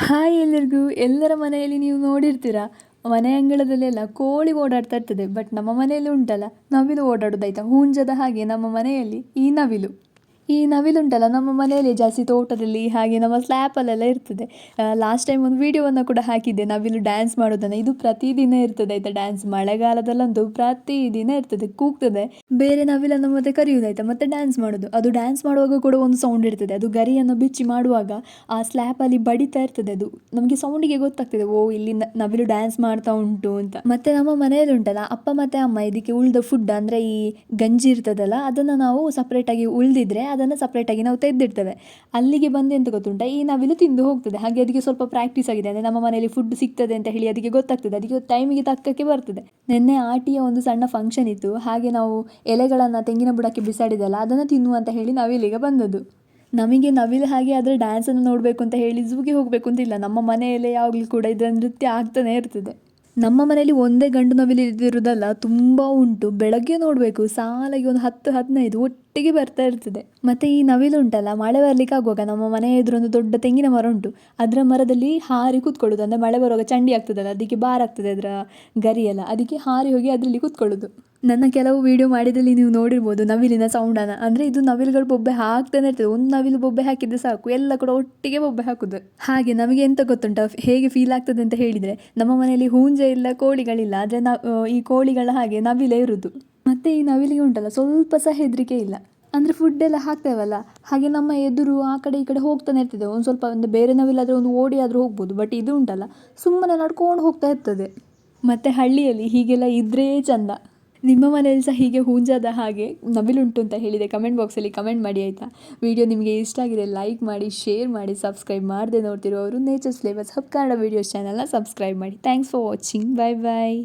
Hi ಎಲ್ಲರಿಗೂ, ಎಲ್ಲರ ಮನೆಯಲ್ಲಿ ನೀವು ನೋಡಿರ್ತೀರಾ? ಮನೆ ಅಂಗಳದಲ್ಲೆಲ್ಲ ಕೋಳಿ ಓಡಾಡ್ತಾ ಇರ್ತದೆ, ಬಟ್ ನಮ್ಮ ಮನೆಯಲ್ಲಿ ಉಂಟಲ್ಲ, ನವಿಲು ಓಡಾಡೋದಾಯ್ತಾ? ಹುಂಜದ ಹಾಗೆ ನಮ್ಮ ಮನೆಯಲ್ಲಿ ಈ ನವಿಲು. ಈ ನವಿಲುಂಟಲ್ಲ, ನಮ್ಮ ಮನೆಯಲ್ಲಿ ಜಾಸ್ತಿ ತೋಟದಲ್ಲಿ ಹಾಗೆ ನಮ್ಮ ಸ್ಲ್ಯಾಪಲ್ಲೆಲ್ಲ ಇರ್ತದೆ. ಲಾಸ್ಟ್ ಟೈಮ್ ಒಂದು ವೀಡಿಯೋವನ್ನು ಕೂಡ ಹಾಕಿದ್ದೆ, ನವಿಲು ಡ್ಯಾನ್ಸ್ ಮಾಡೋದನ್ನು. ಇದು ಪ್ರತಿದಿನ ಇರ್ತದೆ ಆಯಿತಾ ಡ್ಯಾನ್ಸ್ ಮಳೆಗಾಲದಲ್ಲಂತೂ ಪ್ರತಿದಿನ ಇರ್ತದೆ, ಕೂಗ್ತದೆ. ಬೇರೆ ನವಿಲನ್ನು ಮತ್ತೆ ಕರೆಯುವುದಾಯ್ತಾ ಮತ್ತೆ ಡ್ಯಾನ್ಸ್ ಮಾಡೋದು. ಅದು ಡ್ಯಾನ್ಸ್ ಮಾಡುವಾಗ ಕೂಡ ಒಂದು ಸೌಂಡ್ ಇರ್ತದೆ. ಅದು ಗರಿಯನ್ನು ಬಿಚ್ಚಿ ಮಾಡುವಾಗ ಆ ಸ್ಲ್ಯಾಪಲ್ಲಿ ಬಡಿತಾ ಇರ್ತದೆ ಅದು. ನಮಗೆ ಸೌಂಡಿಗೆ ಗೊತ್ತಾಗ್ತದೆ, ಓ, ಇಲ್ಲಿ ನವಿಲು ಡ್ಯಾನ್ಸ್ ಮಾಡ್ತಾ ಉಂಟು ಅಂತ. ಮತ್ತೆ ನಮ್ಮ ಮನೆಯಲ್ಲಿ ಉಂಟಲ್ಲ ಅಪ್ಪ ಮತ್ತೆ ಅಮ್ಮ ಇದಕ್ಕೆ ಉಳ್ದ ಫುಡ್ ಅಂದರೆ ಈ ಗಂಜಿ ಇರ್ತದಲ್ಲ, ಅದನ್ನು ನಾವು ಸಪ್ರೇಟಾಗಿ ಉಳಿದಿದ್ರೆ ಅದನ್ನು ಸಪ್ರೇಟಾಗಿ ನಾವು ತೆಗೆದಿಡ್ತೇವೆ. ಅಲ್ಲಿಗೆ ಬಂದು ಎಂತ ಗೊತ್ತುಂಟ? ಈ ನವಿಲು ತಿಂದು ಹೋಗ್ತದೆ. ಹಾಗೆ ಅದಕ್ಕೆ ಸ್ವಲ್ಪ ಪ್ರಾಕ್ಟೀಸ್ ಆಗಿದೆ. ಅಂದರೆ ನಮ್ಮ ಮನೆಯಲ್ಲಿ ಫುಡ್ ಸಿಗ್ತದೆ ಅಂತ ಹೇಳಿ ಅದಕ್ಕೆ ಗೊತ್ತಾಗ್ತದೆ. ಅದಕ್ಕೆ ಟೈಮಿಗೆ ತಕ್ಕಕ್ಕೆ ಬರ್ತದೆ. ನಿನ್ನೆ ಆಟಿಯ ಒಂದು ಸಣ್ಣ ಫಂಕ್ಷನ್ ಇತ್ತು. ಹಾಗೆ ನಾವು ಎಲೆಗಳನ್ನು ತೆಂಗಿನ ಬುಡಕ್ಕೆ ಬಿಸಾಡಿದಲ್ಲ, ಅದನ್ನು ತಿನ್ನು ಅಂತ ಹೇಳಿ ನಾವಿಲ್ಲಿಗೆ ಬಂದದ್ದು. ನಮಗೆ ನವಿಲು ಹಾಗೆ ಅದರ ಡ್ಯಾನ್ಸನ್ನು ನೋಡಬೇಕು ಅಂತ ಹೇಳಿ ಝೂಗೆ ಹೋಗಬೇಕು ಅಂತಿಲ್ಲ ನಮ್ಮ ಮನೆಯಲ್ಲೇ ಯಾವಾಗಲೂ ಕೂಡ ಇದರ ನೃತ್ಯ ಆಗ್ತಾನೆ ಇರ್ತದೆ. ನಮ್ಮ ಮನೆಯಲ್ಲಿ ಒಂದೇ ಗಂಡು ನವಿಲು ಇದ್ದಿರೋದಲ್ಲ ತುಂಬ ಉಂಟು. ಬೆಳಗ್ಗೆ ನೋಡಬೇಕು, ಸಾಲಾಗಿ ಒಂದು ಹತ್ತು, ಹದಿನೈದು ಒಟ್ಟಿಗೆ ಬರ್ತಾ ಇರ್ತದೆ. ಮತ್ತು ಈ ನವಿಲು ಉಂಟಲ್ಲ, ಮಳೆ ಬರಲಿಕ್ಕೆ ಆಗುವಾಗ ನಮ್ಮ ಮನೆ ಒಂದು ದೊಡ್ಡ ತೆಂಗಿನ ಮರ ಉಂಟು. ಅದರ ಮರದಲ್ಲಿ ಹಾರಿ ಕೂತ್ಕೊಳ್ಳೋದು, ಅಂದರೆ ಮಳೆ ಬರುವಾಗ ಚಂಡಿ ಆಗ್ತದಲ್ಲ, ಅದಕ್ಕೆ ಬಾರ್ ಆಗ್ತದೆ ಅದರ ಗರಿಯೆಲ್ಲ. ಅದಕ್ಕೆ ಹಾರಿ ಹೋಗಿ ಅದರಲ್ಲಿ ಕೂತ್ಕೊಳ್ಳೋದು. ನನ್ನ ಕೆಲವು ವಿಡಿಯೋ ಮಾಡಿದಲ್ಲಿ ನೀವು ನೋಡಿರ್ಬೋದು ನವಿಲಿನ ಸೌಂಡನ್ನು ಅಂದರೆ ಇದು ನವಿಲುಗಳು ಬೊಬ್ಬೆ ಹಾಕ್ತಾನೆ ಇರ್ತದೆ. ಒಂದು ನವಿಲು ಬೊಬ್ಬೆ ಹಾಕಿದ್ರೆ ಸಾಕು. ಎಲ್ಲ ಕೂಡ ಒಟ್ಟಿಗೆ ಬೊಬ್ಬೆ ಹಾಕುದು. ಹಾಗೆ ನಮಗೆ ಎಂತ ಗೊತ್ತುಂಟ? ಹೇಗೆ ಫೀಲ್ ಆಗ್ತದೆ ಅಂತ ಹೇಳಿದರೆ ನಮ್ಮ ಮನೆಯಲ್ಲಿ ಹೂಂಜೆ ಇಲ್ಲ, ಕೋಳಿಗಳಿಲ್ಲ. ಆದರೆ ನ ಈ ಕೋಳಿಗಳ ಹಾಗೆ ನವಿಲೇ ಇರುವುದು ಮತ್ತು ಈ ನವಿಲಿಗೆ ಉಂಟಲ್ಲ, ಸ್ವಲ್ಪ ಸಹ ಹೆದರಿಕೆ ಇಲ್ಲ. ಅಂದರೆ ಫುಡ್ ಎಲ್ಲ ಹಾಕ್ತೇವಲ್ಲ? ಹಾಗೆ ನಮ್ಮ ಎದುರು ಆ ಕಡೆ ಈ ಕಡೆ ಹೋಗ್ತಾನೆ ಇರ್ತದೆ. ಒಂದು ಸ್ವಲ್ಪ ಒಂದು ಬೇರೆ ನವಿಲಾದರೆ ಒಂದು ಓಡಿ ಆದರೂ ಹೋಗ್ಬೋದು. ಬಟ್ ಇದು ಉಂಟಲ್ಲ, ಸುಮ್ಮನೆ ನಡ್ಕೊಂಡು ಹೋಗ್ತಾ ಇರ್ತದೆ. ಮತ್ತು ಹಳ್ಳಿಯಲ್ಲಿ ಹೀಗೆಲ್ಲ ಇದ್ರೇ ಚಂದ. ನಿಮ್ಮ ಮನೆಯಲ್ಲಿ ಸಹ ಹೀಗೆ ಹೂಂಜಾದ ಹಾಗೆ ನವಿಲುಂಟು ಅಂತ ಹೇಳಿದೆ. ಕಮೆಂಟ್ ಬಾಕ್ಸಲ್ಲಿ ಕಮೆಂಟ್ ಮಾಡಿ ಆಯಿತಾ? ವಿಡಿಯೋ ನಿಮಗೆ ಇಷ್ಟ ಆಗಿದೆ ಲೈಕ್ ಮಾಡಿ ಶೇರ್ ಮಾಡಿ ಸಬ್ಸ್ಕ್ರೈಬ್ ಮಾಡದೆ ನೋಡ್ತಿರೋರು nature's flavours hub Kannada videos ಚಾನಲ್ನ ಸಬ್ಸ್ಕ್ರೈಬ್ ಮಾಡಿ. Thanks for watching bye bye